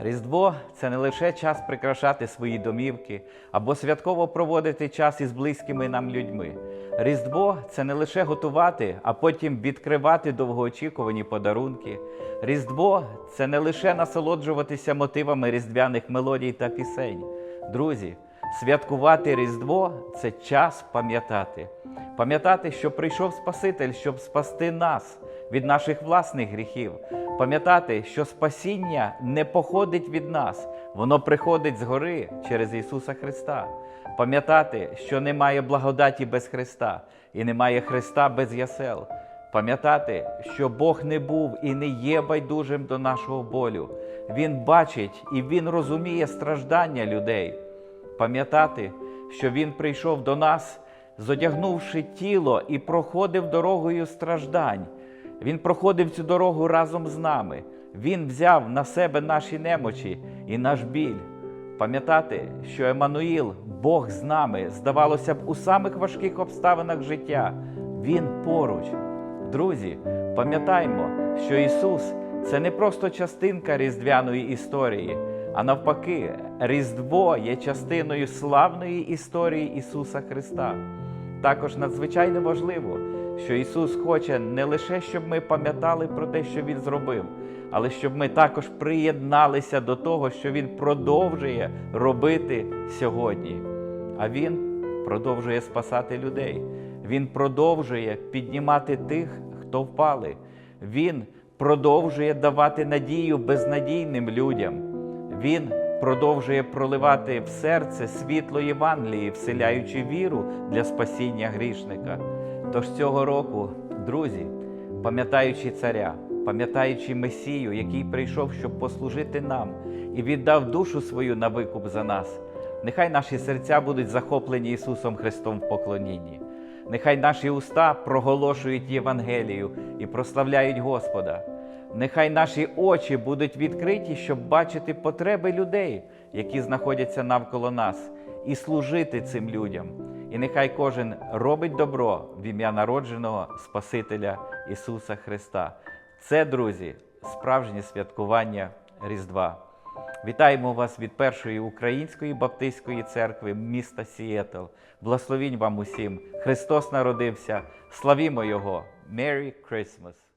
Різдво це не лише час прикрашати свої домівки або святково проводити час із близькими нам людьми. Різдво це не лише готувати, а потім відкривати довгоочікувані подарунки. Різдво це не лише насолоджуватися мотивами різдвяних мелодій та пісень. Друзі, святкувати Різдво це час пам'ятати. Пам'ятати, що прийшов Спаситель, щоб спасти нас від наших власних гріхів. Пам'ятати, що спасіння не походить від нас, воно приходить згори через Ісуса Христа. Пам'ятати, що немає благодаті без Христа і немає Христа без ясел. Пам'ятати, що Бог не був і не є байдужим до нашого болю. Він бачить і Він розуміє страждання людей. Пам'ятати, що Він прийшов до нас, зодягнувши тіло і проходив дорогою страждань. Він проходив цю дорогу разом з нами. Він взяв на себе наші немочі і наш біль. Пам'ятати, що Еммануїл, Бог з нами, здавалося б, у самих важких обставинах життя. Він поруч. Друзі, пам'ятаймо, що Ісус це не просто частинка різдвяної історії, а навпаки, Різдво є частиною славної історії Ісуса Христа. Також надзвичайно важливо, що Ісус хоче не лише, щоб ми пам'ятали про те, що Він зробив, але щоб ми також приєдналися до того, що Він продовжує робити сьогодні. А Він продовжує спасати людей. Він продовжує піднімати тих, хто впали. Він продовжує давати надію безнадійним людям. Він продовжує проливати в серце світло Євангелії, вселяючи віру для спасіння грішника. Тож цього року, друзі, пам'ятаючи царя, пам'ятаючи Месію, який прийшов, щоб послужити нам і віддав душу свою на викуп за нас, нехай наші серця будуть захоплені Ісусом Христом в поклонінні. Нехай наші уста проголошують Євангелію і прославляють Господа. Нехай наші очі будуть відкриті, щоб бачити потреби людей, які знаходяться навколо нас, і служити цим людям. І нехай кожен робить добро в ім'я народженого Спасителя Ісуса Христа. Це, друзі, справжнє святкування Різдва. Вітаємо вас від першої української баптистської церкви міста Сіетл. Благословінь вам усім! Христос народився! Славімо Його! Merry Christmas!